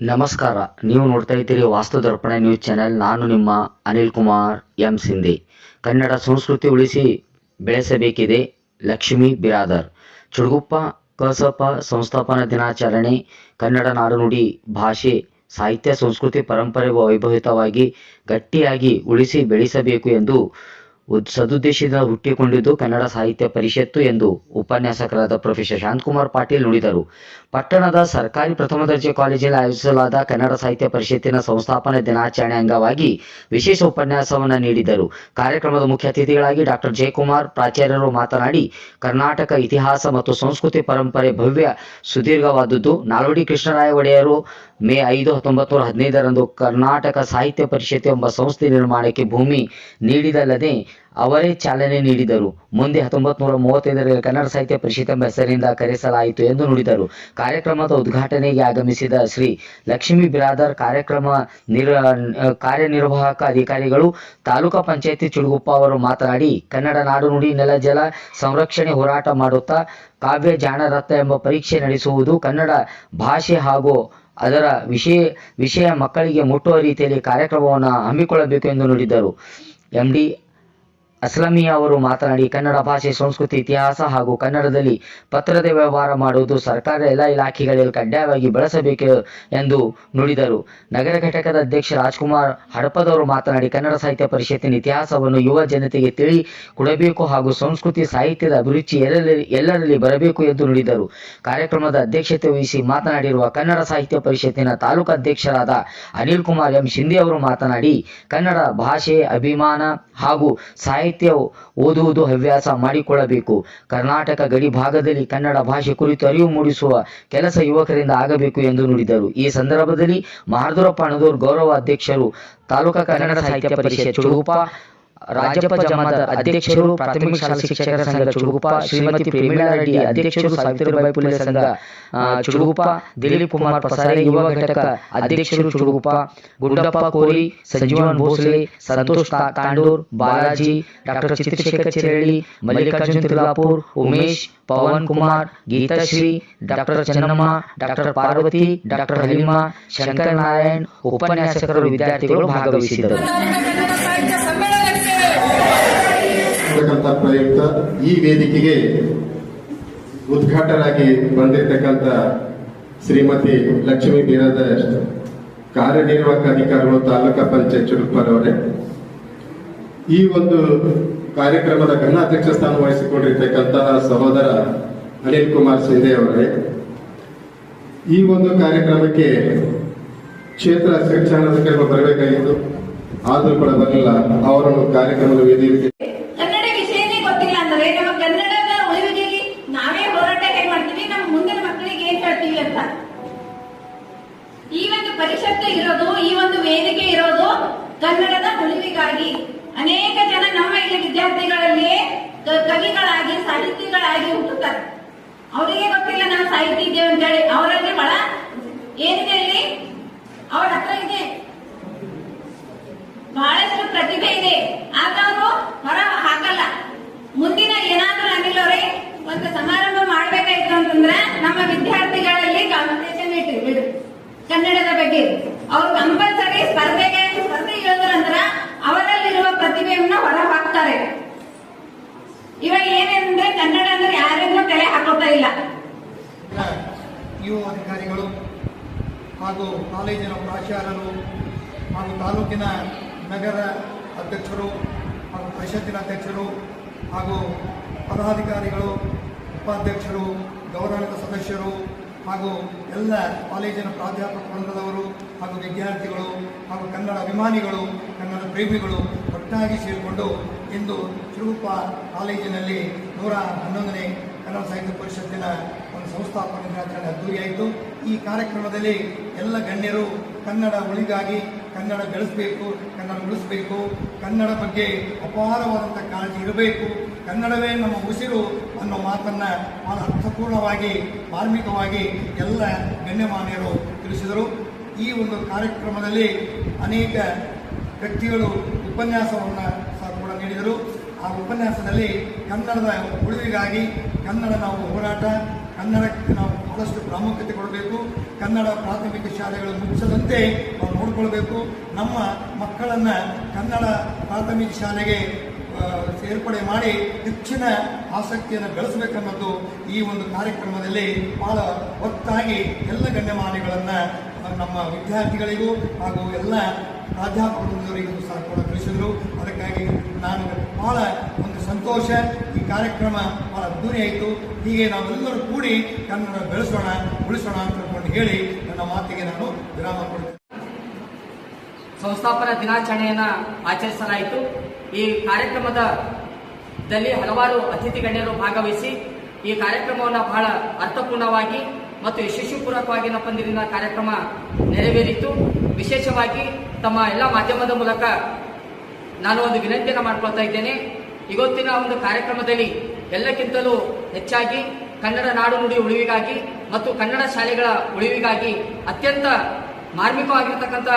ನಮಸ್ಕಾರ. ನೀವು ನೋಡ್ತಾ ಇದ್ದೀರಿ ವಾಸ್ತು ದರ್ಪಣ ನ್ಯೂಸ್ ಚಾನೆಲ್. ನಾನು ನಿಮ್ಮ ಅನಿಲ್ ಕುಮಾರ್ ಎಂ ಸಿಂಧಿ. ಕನ್ನಡ ಸಂಸ್ಕೃತಿ ಉಳಿಸಿ ಬೆಳೆಸಬೇಕಿದೆ ಲಕ್ಷ್ಮೀ ಬಿರಾದರ್. ಚುಡುಗುಪ್ಪ ಕಸಪ ಸಂಸ್ಥಾಪನಾ ದಿನಾಚರಣೆ. ಕನ್ನಡ ನಾಡುನುಡಿ ಭಾಷೆ, ಸಾಹಿತ್ಯ, ಸಂಸ್ಕೃತಿ ಪರಂಪರೆ ವೈಭವಿತವಾಗಿ ಗಟ್ಟಿಯಾಗಿ ಉಳಿಸಿ ಬೆಳೆಸಬೇಕು ಎಂದು ಸದುದ್ದೇಶದಿಂದ ಹುಟ್ಟಿಕೊಂಡಿದ್ದು ಕನ್ನಡ ಸಾಹಿತ್ಯ ಪರಿಷತ್ತು ಎಂದು ಉಪನ್ಯಾಸಕರಾದ ಪ್ರೊಫೆಸರ್ ಶಾಂತಕುಮಾರ್ ಪಾಟೀಲ್ ನುಡಿದರು. ಪಟ್ಟಣದ ಸರ್ಕಾರಿ ಪ್ರಥಮ ದರ್ಜೆ ಕಾಲೇಜಿನಲ್ಲಿ ಆಯೋಜಿಸಲಾದ ಕನ್ನಡ ಸಾಹಿತ್ಯ ಪರಿಷತ್ತಿನ ಸಂಸ್ಥಾಪನಾ ದಿನಾಚರಣೆ ಅಂಗವಾಗಿ ವಿಶೇಷ ಉಪನ್ಯಾಸವನ್ನು ನೀಡಿದರು. ಕಾರ್ಯಕ್ರಮದ ಮುಖ್ಯ ಅತಿಥಿಗಳಾಗಿ ಡಾಕ್ಟರ್ ಜಯಕುಮಾರ್ ಪ್ರಾಚಾರ್ಯರು ಮಾತನಾಡಿ, ಕರ್ನಾಟಕ ಇತಿಹಾಸ ಮತ್ತು ಸಂಸ್ಕೃತಿ ಪರಂಪರೆ ಭವ್ಯ, ಸುದೀರ್ಘವಾದದ್ದು. ನಾಲ್ವಡಿ ಕೃಷ್ಣರಾಯ ಒಡೆಯರು ಮೇ ಐದು ಹತ್ತೊಂಬತ್ತು ನೂರ ಹದಿನೈದರಂದು ಕರ್ನಾಟಕ ಸಾಹಿತ್ಯ ಪರಿಷತ್ ಎಂಬ ಸಂಸ್ಥೆ ನಿರ್ಮಾಣಕ್ಕೆ ಭೂಮಿ ನೀಡಿದಲ್ಲದೆ ಅವರೇ ಚಾಲನೆ ನೀಡಿದರು. ಮುಂದೆ ಹತ್ತೊಂಬತ್ತು ನೂರ ಮೂವತ್ತೈದರಲ್ಲಿ ಕನ್ನಡ ಸಾಹಿತ್ಯ ಪರಿಷತ್ ಎಂಬ ಹೆಸರಿನಿಂದ ಕರೆಸಲಾಯಿತು ಎಂದು ನುಡಿದರು. ಕಾರ್ಯಕ್ರಮದ ಉದ್ಘಾಟನೆಗೆ ಆಗಮಿಸಿದ ಶ್ರೀ ಲಕ್ಷ್ಮೀ ಬಿರಾದರ್ ಕಾರ್ಯಕ್ರಮ ನಿರ್ ಕಾರ್ಯನಿರ್ವಾಹಕ ಅಧಿಕಾರಿಗಳು, ತಾಲೂಕಾ ಪಂಚಾಯತಿ ಚುಡುಗುಪ್ಪ ಅವರು ಮಾತನಾಡಿ, ಕನ್ನಡ ನಾಡು ನುಡಿ ನೆಲ ಜಲ ಸಂರಕ್ಷಣೆ ಹೋರಾಟ ಮಾಡುತ್ತಾ ಕಾವ್ಯ ಜಾಣರತ್ನ ಎಂಬ ಪರೀಕ್ಷೆ ನಡೆಸುವುದು ಕನ್ನಡ ಭಾಷೆ ಹಾಗೂ ಅದರ ವಿಷಯ ವಿಷಯ ಮಕ್ಕಳಿಗೆ ಮುಟ್ಟುವ ರೀತಿಯಲ್ಲಿ ಕಾರ್ಯಕ್ರಮವನ್ನು ಹಮ್ಮಿಕೊಳ್ಳಬೇಕು ಎಂದು ನುಡಿದರು. ಎಂ ಡಿ ಅಸ್ಲಮಿಯಾ ಅವರು ಮಾತನಾಡಿ, ಕನ್ನಡ ಭಾಷೆ, ಸಂಸ್ಕೃತಿ, ಇತಿಹಾಸ ಹಾಗೂ ಕನ್ನಡದಲ್ಲಿ ಪತ್ರದ ವ್ಯವಹಾರ ಮಾಡುವುದು ಸರ್ಕಾರ ಎಲ್ಲ ಇಲಾಖೆಗಳಲ್ಲಿ ಕಡ್ಡಾಯವಾಗಿ ಬಳಸಬೇಕು ಎಂದು ನುಡಿದರು. ನಗರ ಘಟಕದ ಅಧ್ಯಕ್ಷ ರಾಜ್ಕುಮಾರ್ ಹಡಪದವರು ಮಾತನಾಡಿ, ಕನ್ನಡ ಸಾಹಿತ್ಯ ಪರಿಷತ್ತಿನ ಇತಿಹಾಸವನ್ನು ಯುವ ಜನತೆಗೆ ತಿಳಿ ಕೊಡಬೇಕು ಹಾಗೂ ಸಂಸ್ಕೃತಿ ಸಾಹಿತ್ಯದ ಅಭಿರುಚಿ ಎಲ್ಲರಲ್ಲಿ ಎಲ್ಲರಲ್ಲಿ ಬರಬೇಕು ಎಂದು ನುಡಿದರು. ಕಾರ್ಯಕ್ರಮದ ಅಧ್ಯಕ್ಷತೆ ವಹಿಸಿ ಮಾತನಾಡಿರುವ ಕನ್ನಡ ಸಾಹಿತ್ಯ ಪರಿಷತ್ತಿನ ತಾಲೂಕು ಅಧ್ಯಕ್ಷರಾದ ಅನಿಲ್ ಕುಮಾರ್ ಎಂ. ಶಿಂದೆ ಅವರು ಮಾತನಾಡಿ, ಕನ್ನಡ ಭಾಷೆ, ಅಭಿಮಾನ ಹಾಗೂ ಸಾಹಿತ್ಯ ಓದುವುದು ಹವ್ಯಾಸ ಮಾಡಿಕೊಳ್ಳಬೇಕು ಕರ್ನಾಟಕ ಗಡಿ ಭಾಗದಲ್ಲಿ ಕನ್ನಡ ಭಾಷೆ ಕುರಿತು ಅರಿವು ಮೂಡಿಸುವ ಕೆಲಸ ಯುವಕರಿಂದ ಆಗಬೇಕು ಎಂದು ನುಡಿದರು. ಈ ಸಂದರ್ಭದಲ್ಲಿ ಮಹಾದುರಪ್ಪ ಅಣದೂರ್ ಗೌರವ ಅಧ್ಯಕ್ಷರು ತಾಲೂಕಾ ಕನ್ನಡ ಸಾಹಿತ್ಯ ಪರಿಷತ್ ಚುಡುಗುಪ್ಪ ರಾಜಪ್ಪ ಜಮಾದಾರ್ ಅಧ್ಯಕ್ಷರು ಪ್ರಾಥಮಿಕ ಶಾಲಾ ಶಿಕ್ಷಕರ ಸಂಘ ಚುಡುಗುಪ್ಪ ಶ್ರೀಮತಿ ಪ್ರೇಮಿಳಾ ರೆಡ್ಡಿ ಅಧ್ಯಕ್ಷರು ಸಾವಿತ್ರಿಬಾಯಿ ಪುಲೆ ಸಂಘ ಆ, ಚುಡುಗುಪ್ಪ ದಿಲೀಪ್ ಕುಮಾರ್ ಪಸಾರೆ ಯುವ ಘಟಕ ಅಧ್ಯಕ್ಷರು ಚುಡುಗುಪ್ಪ ಗುಡ್ಡಪ್ಪ ಕೋರಿ ಸಂಜೀವನ್ ಭೋಸ್ಲೆ ಸಂತೋಷ್ ತಾ- Tandur Balaji doctor Chitrashekhar Chiralli Mallikarjun Tirlapur Umesh Pavan Kumar Geetashree doctor Chennamma doctor Parvati doctor Halima Shankar Narayan ಉಪನ್ಯಾಸಕರು ವಿದ್ಯಾರ್ಥಿಗಳು ಭಾಗವಹಿಸಿದ್ದರು ಕನ್ನಡ ಸಾಹಿತ್ಯ ಸಮ್ಮೇಳನಕ್ಕೆ ಇರ್ತಕ್ಕಂಥ ಪ್ರಯುಕ್ತ ಈ ವೇದಿಕೆಗೆ ಉದ್ಘಾಟನಾಗಿ ಬಂದಿರತಕ್ಕಂಥ ಶ್ರೀಮತಿ ಲಕ್ಷ್ಮೀ ಬೀರದ ಕಾರ್ಯನಿರ್ವಾಹಕ ಅಧಿಕಾರಿಗಳು ತಾಲೂಕಾ ಪಂಚಾಯತ್ ಚುಡುಪರವರೇ ಈ ಒಂದು ಕಾರ್ಯಕ್ರಮದ ಘನಾಧ್ಯಕ್ಷ ಸ್ಥಾನ ವಹಿಸಿಕೊಂಡಿರ್ತಕ್ಕಂತಹ ಸಹೋದರ ಅನಿಲ್ ಕುಮಾರ್ ಸಿಂಧೆ ಅವರೇ, ಈ ಒಂದು ಕಾರ್ಯಕ್ರಮಕ್ಕೆ ಕ್ಷೇತ್ರ ಶಿಕ್ಷಣಾಧಿಕಾರಿಗಳು ಬರಬೇಕಾಗಿತ್ತು. ಆದರೂ ಕೂಡ ಬರಲಿಲ್ಲ. ಅವರನ್ನು ಕಾರ್ಯಕ್ರಮದ ವೇದಿಕೆ ಮಕ್ಕಳಿಗೆ ಅಂತ ಈ ಒಂದು ಪರಿಷತ್ತು ಇರೋದು, ಈ ಒಂದು ವೇದಿಕೆ ಇರೋದು ಕನ್ನಡದ ಉಳಿವಿಗಾಗಿ. ಅನೇಕ ಜನ ನಮ್ಮ ಇಲ್ಲಿ ವಿದ್ಯಾರ್ಥಿಗಳಲ್ಲಿ ಕವಿಗಳಾಗಿ, ಸಾಹಿತಿಗಳಾಗಿ ಹುಟ್ಟುತ್ತಾರೆ. ಅವರಿಗೆ ಗೊತ್ತಿಲ್ಲ ನಾವು ಸಾಹಿತಿ ಇದ್ದೇವೆ ಅಂತ ಹೇಳಿ. ಅವರಲ್ಲಿ ಬಹಳ ಏನಿದೆ ಇಲ್ಲಿ? ಅವ್ರ ಹತ್ರ ಇದೆ. ಬಹಳಷ್ಟು ಪ್ರತಿಭೆ ಇದೆ. ಆಗ ಅವರು ಹೊರ ಹಾಕಲ್ಲ. ಮುಂದಿನ ಏನಾದ್ರೂ ಅನಿಲ್ಲವ್ರೆ ಒಂದು ಸಮಾರಂಭ ಮಾಡ್ಬೇಕಾಯ್ತು ಅಂತಂದ್ರೆ ನಮ್ಮ ವಿದ್ಯಾರ್ಥಿಗಳಲ್ಲಿ ಕಾಂಪಿಟೇಷನ್ ಇಟ್ಟು ಬಿಡು ಕನ್ನಡದ ಬಗ್ಗೆ. ಅವ್ರು ಕಂಪಲ್ಸರಿ ಸ್ಪರ್ಧೆಗೆ, ಸ್ಪರ್ಧೆ ನಂತರ ಅವರಲ್ಲಿರುವ ಪ್ರತಿಭೆಯನ್ನ ಹೊರ ಹಾಕ್ತಾರೆ ಇವಾಗ ಏನೇನಂದ್ರೆ ಕನ್ನಡ ಅಂದ್ರೆ ಯಾರಿಗೂ ತಲೆ ಹಾಕೋತಾ ಇಲ್ಲ. ಯುವ ಅಧಿಕಾರಿಗಳು ಹಾಗೂ ಕಾಲೇಜಿನ ಪ್ರಾಚಾರ್ಯರು ಹಾಗೂ ತಾಲೂಕಿನ ನಗರ ಅಧ್ಯಕ್ಷರು ಹಾಗೂ ಪರಿಷತ್ತಿನ ಅಧ್ಯಕ್ಷರು ಹಾಗೂ ಪದಾಧಿಕಾರಿಗಳು, ಉಪಾಧ್ಯಕ್ಷರು ಗೌರವಾನ್ವಿತ ಸದಸ್ಯರು ಹಾಗೂ ಎಲ್ಲ ಕಾಲೇಜಿನ ಪ್ರಾಧ್ಯಾಪಕ ವೃಂದದವರು ಹಾಗೂ ವಿದ್ಯಾರ್ಥಿಗಳು ಹಾಗೂ ಕನ್ನಡ ಅಭಿಮಾನಿಗಳು, ಕನ್ನಡ ಪ್ರೇಮಿಗಳು ಒಟ್ಟಾಗಿ ಸೇರಿಕೊಂಡು ಇಂದು ತಿರುಗುಪ್ಪ ಕಾಲೇಜಿನಲ್ಲಿ ನೂರ ಹನ್ನೊಂದನೇ ಕನ್ನಡ ಸಾಹಿತ್ಯ ಪರಿಷತ್ತಿನ ಒಂದು ಸಂಸ್ಥಾಪನಾ ದಿನಾಚರಣೆ ಅದ್ದೂರಿಯಾಯಿತು. ಈ ಕಾರ್ಯಕ್ರಮದಲ್ಲಿ ಎಲ್ಲ ಗಣ್ಯರು ಕನ್ನಡ ಉಳಿಗಾಗಿ ಕನ್ನಡ ಬೆಳೆಸಬೇಕು, ಕನ್ನಡ ಉಳಿಸಬೇಕು, ಕನ್ನಡ ಬಗ್ಗೆ ಅಪಾರವಾದಂಥ ಕಾಳಜಿ ಇರಬೇಕು ಕನ್ನಡವೇ ನಮ್ಮ ಉಸಿರು ಅನ್ನೋ ಮಾತನ್ನ ಬಹಳ ಅರ್ಥಪೂರ್ಣವಾಗಿ ಮಾರ್ಮಿಕವಾಗಿ ಎಲ್ಲ ಗಣ್ಯಮಾನ್ಯರು ತಿಳಿಸಿದರು. ಈ ಒಂದು ಕಾರ್ಯಕ್ರಮದಲ್ಲಿ ಅನೇಕ ವ್ಯಕ್ತಿಗಳು ಉಪನ್ಯಾಸವನ್ನು ಸಹ ಕೂಡ ನೀಡಿದರು. ಆ ಉಪನ್ಯಾಸದಲ್ಲಿ ಕನ್ನಡದ ಉಳಿವಿಗಾಗಿ ಕನ್ನಡ ನಾವು ಹೋರಾಟ, ಕನ್ನಡಕ್ಕೆ ನಾವು ಬಹಳಷ್ಟು ಪ್ರಾಮುಖ್ಯತೆ ಕೊಡಬೇಕು, ಕನ್ನಡ ಪ್ರಾಥಮಿಕ ಶಾಲೆಗಳು ಮುಚ್ಚದಂತೆ ನಾವು ನೋಡಿಕೊಳ್ಬೇಕು. ನಮ್ಮ ಮಕ್ಕಳನ್ನು ಕನ್ನಡ ಪ್ರಾಥಮಿಕ ಶಾಲೆಗೆ ಸೇರ್ಪಡೆ ಮಾಡಿ ಹೆಚ್ಚಿನ ಆಸಕ್ತಿಯನ್ನು ಬೆಳೆಸಬೇಕನ್ನೋದು ಈ ಒಂದು ಕಾರ್ಯಕ್ರಮದಲ್ಲಿ ಬಹಳ ಒತ್ತಾಗಿ ಎಲ್ಲ ಗಣ್ಯಮಾನ್ಯಗಳನ್ನು, ನಮ್ಮ ವಿದ್ಯಾರ್ಥಿಗಳಿಗೂ ಹಾಗೂ ಎಲ್ಲ ಪ್ರಾಧ್ಯಾಪಕರಿಗೂ ಸಹ ಕೂಡ ತಿಳಿಸಿದರು. ಅದಕ್ಕಾಗಿ ನಾನು ಬಹಳ ಒಂದು ಸಂತೋಷ. ಈ ಕಾರ್ಯಕ್ರಮ ಬಹಳ ಅದ್ದೂರಿ ಆಯಿತು. ಹೀಗೆ ನಾವೆಲ್ಲರೂ ಕೂಡಿ ಕನ್ನಡ ಬೆಳೆಸೋಣ, ಉಳಿಸೋಣ ಅಂತ ಹೇಳಿ ನನ್ನ ಮಾತಿಗೆ ನಾನು ವಿರಾಮ ಕೊಡ್ತೇನೆ. ಸಂಸ್ಥಾಪನಾ ದಿನಾಚರಣೆಯನ್ನ ಆಚರಿಸಲಾಯಿತು. ಈ ಕಾರ್ಯಕ್ರಮದಲ್ಲಿ ಹಲವಾರು ಅತಿಥಿ ಗಣ್ಯರು ಭಾಗವಹಿಸಿ ಈ ಕಾರ್ಯಕ್ರಮವನ್ನು ಬಹಳ ಅರ್ಥಪೂರ್ಣವಾಗಿ ಮತ್ತು ಯಶಸ್ವಿಪೂರ್ವಕವಾಗಿ ನಪ್ಪಂದಿರಿನ ಕಾರ್ಯಕ್ರಮ ನೆರವೇರಿತು. ವಿಶೇಷವಾಗಿ ತಮ್ಮ ಎಲ್ಲ ಮಾಧ್ಯಮದ ಮೂಲಕ ನಾನು ಒಂದು ವಿನಂತಿಯನ್ನು ಮಾಡ್ಕೊಳ್ತಾ ಇದ್ದೇನೆ. ಇವತ್ತಿನ ಒಂದು ಕಾರ್ಯಕ್ರಮದಲ್ಲಿ ಎಲ್ಲಕ್ಕಿಂತಲೂ ಹೆಚ್ಚಾಗಿ ಕನ್ನಡ ನಾಡು ನುಡಿ ಉಳಿವಿಗಾಗಿ ಮತ್ತು ಕನ್ನಡ ಶಾಲೆಗಳ ಉಳಿವಿಗಾಗಿ ಅತ್ಯಂತ ಮಾರ್ಮಿಕವಾಗಿರ್ತಕ್ಕಂಥ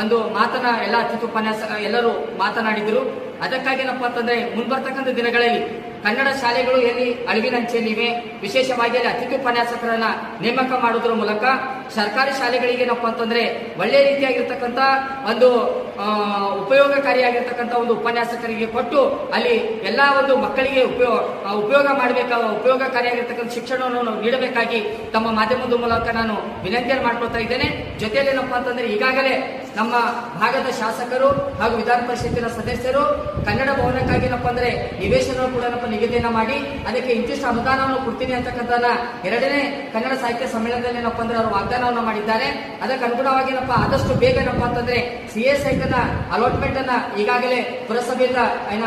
ಒಂದು ಮಾತನ್ನ ಎಲ್ಲ ಅತಿಥಿ ಉಪನ್ಯಾಸ ಎಲ್ಲರೂ ಮಾತನಾಡಿದರು. ಅದಕ್ಕಾಗಿ ಏನಪ್ಪ ಅಂತಂದ್ರೆ ಮುಂಬರ್ತಕ್ಕಂಥ ದಿನಗಳಲ್ಲಿ ಕನ್ನಡ ಶಾಲೆಗಳು ಎಲ್ಲಿ ಅಳಿವಿನಂಚೆಯಲ್ಲಿವೆ, ವಿಶೇಷವಾಗಿ ಅಲ್ಲಿ ಅತಿಥಿ ಉಪನ್ಯಾಸಕರನ್ನ ನೇಮಕ ಮಾಡೋದ್ರ ಮೂಲಕ ಸರ್ಕಾರಿ ಶಾಲೆಗಳಿಗೆ ಏನಪ್ಪ ಅಂತಂದ್ರೆ ಒಳ್ಳೆ ರೀತಿಯಾಗಿರ್ತಕ್ಕಂಥ ಒಂದು ಉಪಯೋಗಕಾರಿಯಾಗಿರ್ತಕ್ಕಂಥ ಒಂದು ಉಪನ್ಯಾಸಕರಿಗೆ ಕೊಟ್ಟು ಅಲ್ಲಿ ಎಲ್ಲ ಒಂದು ಮಕ್ಕಳಿಗೆ ಉಪಯೋಗ ಉಪಯೋಗ ಮಾಡಬೇಕಾದ ಉಪಯೋಗಕಾರಿಯಾಗಿರ್ತಕ್ಕಂಥ ಶಿಕ್ಷಣವನ್ನು ನಾವು ನೀಡಬೇಕಾಗಿ ತಮ್ಮ ಮಾಧ್ಯಮದ ಮೂಲಕ ನಾನು ವಿನಂತಿಯನ್ನು ಮಾಡ್ಕೊಳ್ತಾ ಇದ್ದೇನೆ. ಜೊತೆಯಲ್ಲಿ ಏನಪ್ಪ ಅಂತಂದ್ರೆ ಈಗಾಗಲೇ ನಮ್ಮ ಭಾಗದ ಶಾಸಕರು ಹಾಗೂ ವಿಧಾನ ಪರಿಷತ್ತಿನ ಸದಸ್ಯರು ಕನ್ನಡ ಭವನಕ್ಕಾಗಿ ಏನಪ್ಪ ಅಂದ್ರೆ ನಿವೇಶನ ಕೂಡ ನಿಗದಿಯನ್ನ ಮಾಡಿ, ಅದಕ್ಕೆ ಇಂತಿಷ್ಟು ಅನುದಾನವನ್ನು ಕೊಡ್ತೀನಿ ಅಂತಕ್ಕಂಥದ್ದನ್ನ ಎರಡನೇ ಕನ್ನಡ ಸಾಹಿತ್ಯ ಸಮ್ಮೇಳನದಲ್ಲಿ ಏನಪ್ಪ ಅಂದ್ರೆ ಅವರು ವಾಗ್ದಾನವನ್ನು ಮಾಡಿದ್ದಾರೆ. ಅದಕ್ಕೆ ಅನುಗುಣವಾಗಿ ಏನಪ್ಪ ಆದಷ್ಟು ಬೇಗ ಏನಪ್ಪ ಅಂತಂದ್ರೆ ಸಿ ಎಸ್ ಐಟನ ಅಲಾಟ್ಮೆಂಟ್ ಅನ್ನ ಈಗಾಗಲೇ ಪುರಸಭೆಯಿಂದ ಏನ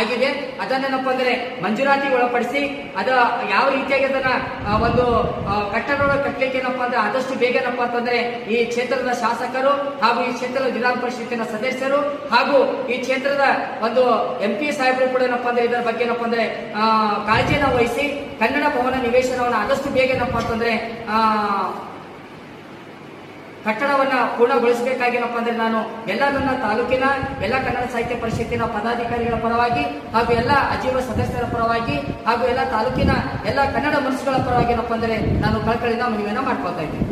ಆಗಿದೆ. ಅದನ್ನೇನಪ್ಪ ಅಂದ್ರೆ ಮಂಜೂರಾತಿ ಒಳಪಡಿಸಿ, ಅದ ಯಾವ ರೀತಿಯಾಗಿ ಅದನ್ನ ಒಂದು ಕಟ್ಟಡ ಕಟ್ಟಲಿಕ್ಕೆ ಏನಪ್ಪ ಅಂದ್ರೆ ಆದಷ್ಟು ಬೇಗ ಏನಪ್ಪ ಅಂತಂದ್ರೆ ಈ ಕ್ಷೇತ್ರದ ಶಾಸಕರು ಹಾಗೂ ಈ ಕ್ಷೇತ್ರದ ವಿಧಾನ ಪರಿಷತ್ತಿನ ಸದಸ್ಯರು ಹಾಗೂ ಈ ಕ್ಷೇತ್ರದ ಒಂದು ಎಂ ಪಿ ಸಾಹೇಬರು ಕೂಡ ಏನಪ್ಪಾ ಅಂದ್ರೆ ಇದರ ಬಗ್ಗೆ ಏನಪ್ಪಾ ಅಂದ್ರೆ ಕಾಳಜಿಯನ್ನು ವಹಿಸಿ ಕನ್ನಡ ಭವನ ನಿವೇಶನವನ್ನು ಆದಷ್ಟು ಬೇಗ ಏನಪ್ಪ ಅಂತಂದ್ರೆ ಕಟ್ಟಡವನ್ನ ಪೂರ್ಣಗೊಳಿಸಬೇಕಾಗಿನಪ್ಪ ಅಂದ್ರೆ ನಾನು ಎಲ್ಲ ನನ್ನ ತಾಲೂಕಿನ ಎಲ್ಲ ಕನ್ನಡ ಸಾಹಿತ್ಯ ಪರಿಷತ್ತಿನ ಪದಾಧಿಕಾರಿಗಳ ಪರವಾಗಿ ಹಾಗೂ ಎಲ್ಲ ಅಜೀವ ಸದಸ್ಯರ ಪರವಾಗಿ ಹಾಗೂ ಎಲ್ಲ ತಾಲೂಕಿನ ಎಲ್ಲ ಕನ್ನಡ ಮನಸ್ಸುಗಳ ಪರವಾಗಿ ಏನಪ್ಪ ಅಂದ್ರೆ ನಾನು ಕಳಕಳಿನ ಮನವಿಯನ್ನ ಮಾಡ್ಕೊಳ್ತಾ ಇದ್ದೀನಿ.